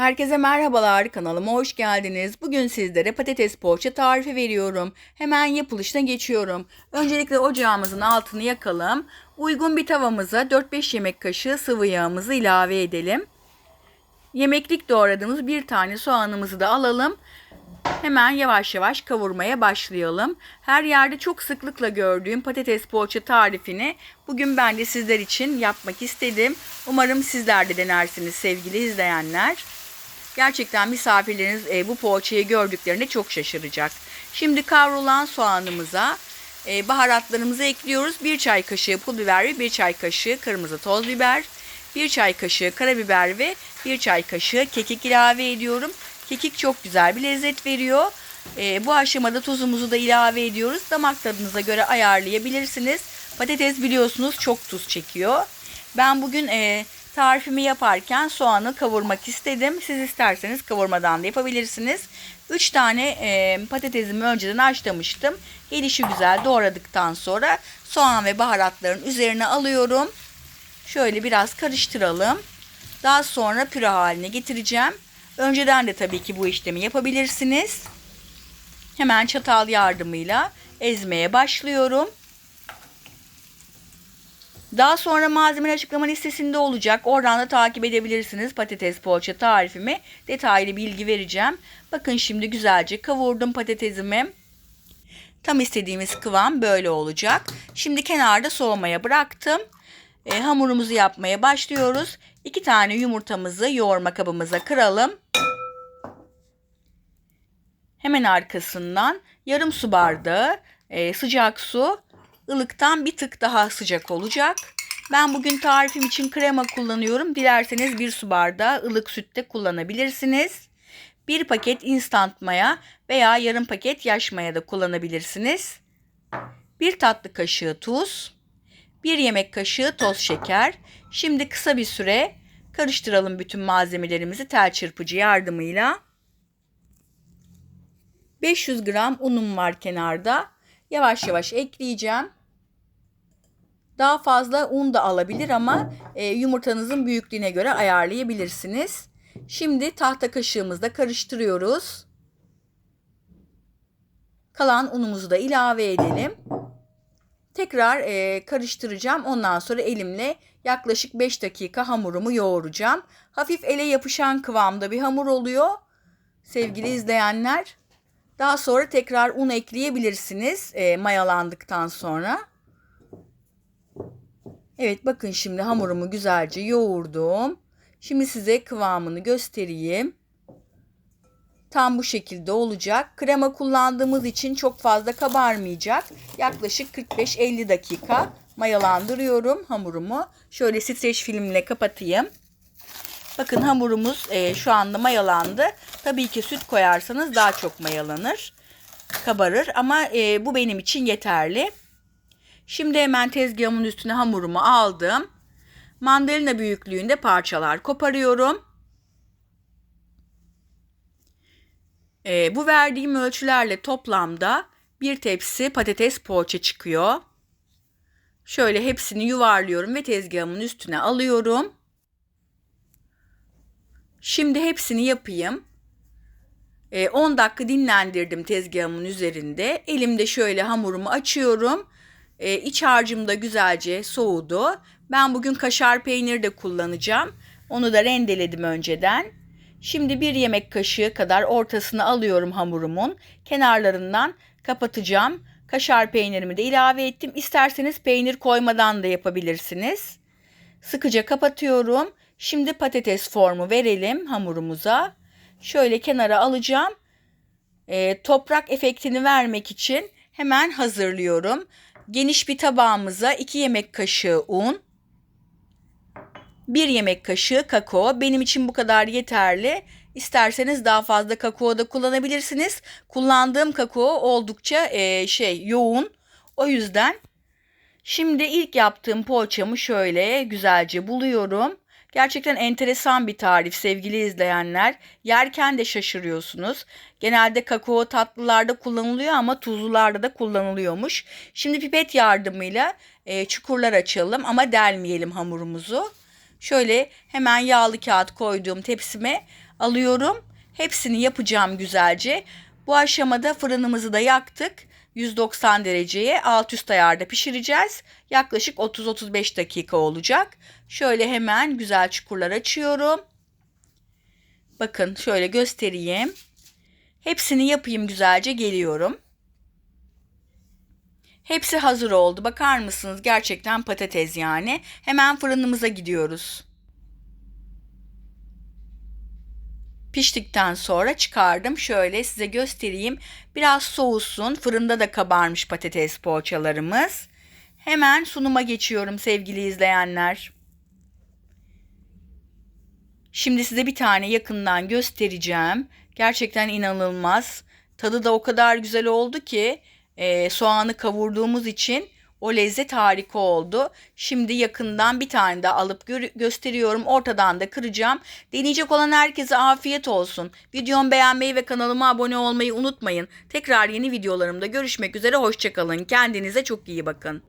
Herkese merhabalar kanalıma hoş geldiniz. Bugün sizlere patates poğaça tarifi veriyorum. Hemen yapılışına geçiyorum. Öncelikle ocağımızın altını yakalım. Uygun bir tavamıza 4-5 yemek kaşığı sıvı yağımızı ilave edelim. Yemeklik doğradığımız bir tane soğanımızı da alalım. Hemen yavaş yavaş kavurmaya başlayalım. Her yerde çok sıklıkla gördüğüm patates poğaça tarifini bugün ben de sizler için yapmak istedim. Umarım sizler de denersiniz sevgili izleyenler. Gerçekten misafirleriniz e, bu poğaçayı gördüklerinde çok şaşıracak. Şimdi kavrulan soğanımıza e, baharatlarımızı ekliyoruz. 1 çay kaşığı pul biber ve 1 çay kaşığı kırmızı toz biber, 1 çay kaşığı karabiber ve 1 çay kaşığı kekik ilave ediyorum. Kekik çok güzel bir lezzet veriyor. E, bu aşamada tuzumuzu da ilave ediyoruz. Damak tadınıza göre ayarlayabilirsiniz. Patates biliyorsunuz çok tuz çekiyor. Ben bugün e, tarifimi yaparken soğanı kavurmak istedim. Siz isterseniz kavurmadan da yapabilirsiniz. 3 tane e, patatesimi önceden haşlamıştım. Gelişi güzel doğradıktan sonra soğan ve baharatların üzerine alıyorum. Şöyle biraz karıştıralım. Daha sonra püre haline getireceğim. Önceden de tabii ki bu işlemi yapabilirsiniz. Hemen çatal yardımıyla ezmeye başlıyorum. Daha sonra malzeme açıklama listesinde olacak. Oradan da takip edebilirsiniz patates poğaça tarifimi. Detaylı bilgi vereceğim. Bakın şimdi güzelce kavurdum patatesimi. Tam istediğimiz kıvam böyle olacak. Şimdi kenarda soğumaya bıraktım. E, hamurumuzu yapmaya başlıyoruz. İki tane yumurtamızı yoğurma kabımıza kıralım. Hemen arkasından yarım su bardağı e, sıcak su ılıktan bir tık daha sıcak olacak. Ben bugün tarifim için krema kullanıyorum. Dilerseniz bir su bardağı ılık sütte kullanabilirsiniz. Bir paket instant maya veya yarım paket yaş maya da kullanabilirsiniz. Bir tatlı kaşığı tuz, bir yemek kaşığı toz şeker. Şimdi kısa bir süre karıştıralım bütün malzemelerimizi tel çırpıcı yardımıyla. 500 gram unum var kenarda. Yavaş yavaş ekleyeceğim. Daha fazla un da alabilir ama e, yumurtanızın büyüklüğüne göre ayarlayabilirsiniz. Şimdi tahta kaşığımızda karıştırıyoruz. Kalan unumuzu da ilave edelim. Tekrar e, karıştıracağım. Ondan sonra elimle yaklaşık 5 dakika hamurumu yoğuracağım. Hafif ele yapışan kıvamda bir hamur oluyor. Sevgili izleyenler. Daha sonra tekrar un ekleyebilirsiniz e, mayalandıktan sonra. Evet bakın şimdi hamurumu güzelce yoğurdum. Şimdi size kıvamını göstereyim. Tam bu şekilde olacak. Krema kullandığımız için çok fazla kabarmayacak. Yaklaşık 45-50 dakika mayalandırıyorum hamurumu. Şöyle streç filmle kapatayım. Bakın hamurumuz e, şu anda mayalandı. Tabii ki süt koyarsanız daha çok mayalanır. Kabarır ama e, bu benim için yeterli. Şimdi hemen tezgahımın üstüne hamurumu aldım. Mandalina büyüklüğünde parçalar koparıyorum. E, bu verdiğim ölçülerle toplamda bir tepsi patates poğaça çıkıyor. Şöyle hepsini yuvarlıyorum ve tezgahımın üstüne alıyorum. Şimdi hepsini yapayım. 10 dakika dinlendirdim tezgahımın üzerinde. Elimde şöyle hamurumu açıyorum. İç harcım da güzelce soğudu. Ben bugün kaşar peynir de kullanacağım. Onu da rendeledim önceden. Şimdi bir yemek kaşığı kadar ortasını alıyorum hamurumun. Kenarlarından kapatacağım. Kaşar peynirimi de ilave ettim. İsterseniz peynir koymadan da yapabilirsiniz. Sıkıca kapatıyorum. Şimdi patates formu verelim hamurumuza. Şöyle kenara alacağım. E, toprak efektini vermek için hemen hazırlıyorum. Geniş bir tabağımıza 2 yemek kaşığı un, 1 yemek kaşığı kakao. Benim için bu kadar yeterli. İsterseniz daha fazla kakao da kullanabilirsiniz. Kullandığım kakao oldukça e, şey yoğun. O yüzden şimdi ilk yaptığım poğaçamı şöyle güzelce buluyorum. Gerçekten enteresan bir tarif sevgili izleyenler. Yerken de şaşırıyorsunuz. Genelde kakao tatlılarda kullanılıyor ama tuzlularda da kullanılıyormuş. Şimdi pipet yardımıyla e, çukurlar açalım ama delmeyelim hamurumuzu. Şöyle hemen yağlı kağıt koyduğum tepsime alıyorum. Hepsini yapacağım güzelce. Bu aşamada fırınımızı da yaktık. 190 dereceye alt üst ayarda pişireceğiz. Yaklaşık 30-35 dakika olacak. Şöyle hemen güzel çukurlar açıyorum. Bakın şöyle göstereyim. Hepsini yapayım güzelce geliyorum. Hepsi hazır oldu. Bakar mısınız? Gerçekten patates yani. Hemen fırınımıza gidiyoruz. Piştikten sonra çıkardım. Şöyle size göstereyim. Biraz soğusun. Fırında da kabarmış patates poğaçalarımız. Hemen sunuma geçiyorum sevgili izleyenler. Şimdi size bir tane yakından göstereceğim. Gerçekten inanılmaz. Tadı da o kadar güzel oldu ki e, soğanı kavurduğumuz için o lezzet harika oldu. Şimdi yakından bir tane de alıp gö- gösteriyorum. Ortadan da kıracağım. Deneyecek olan herkese afiyet olsun. Videomu beğenmeyi ve kanalıma abone olmayı unutmayın. Tekrar yeni videolarımda görüşmek üzere. Hoşçakalın. Kendinize çok iyi bakın.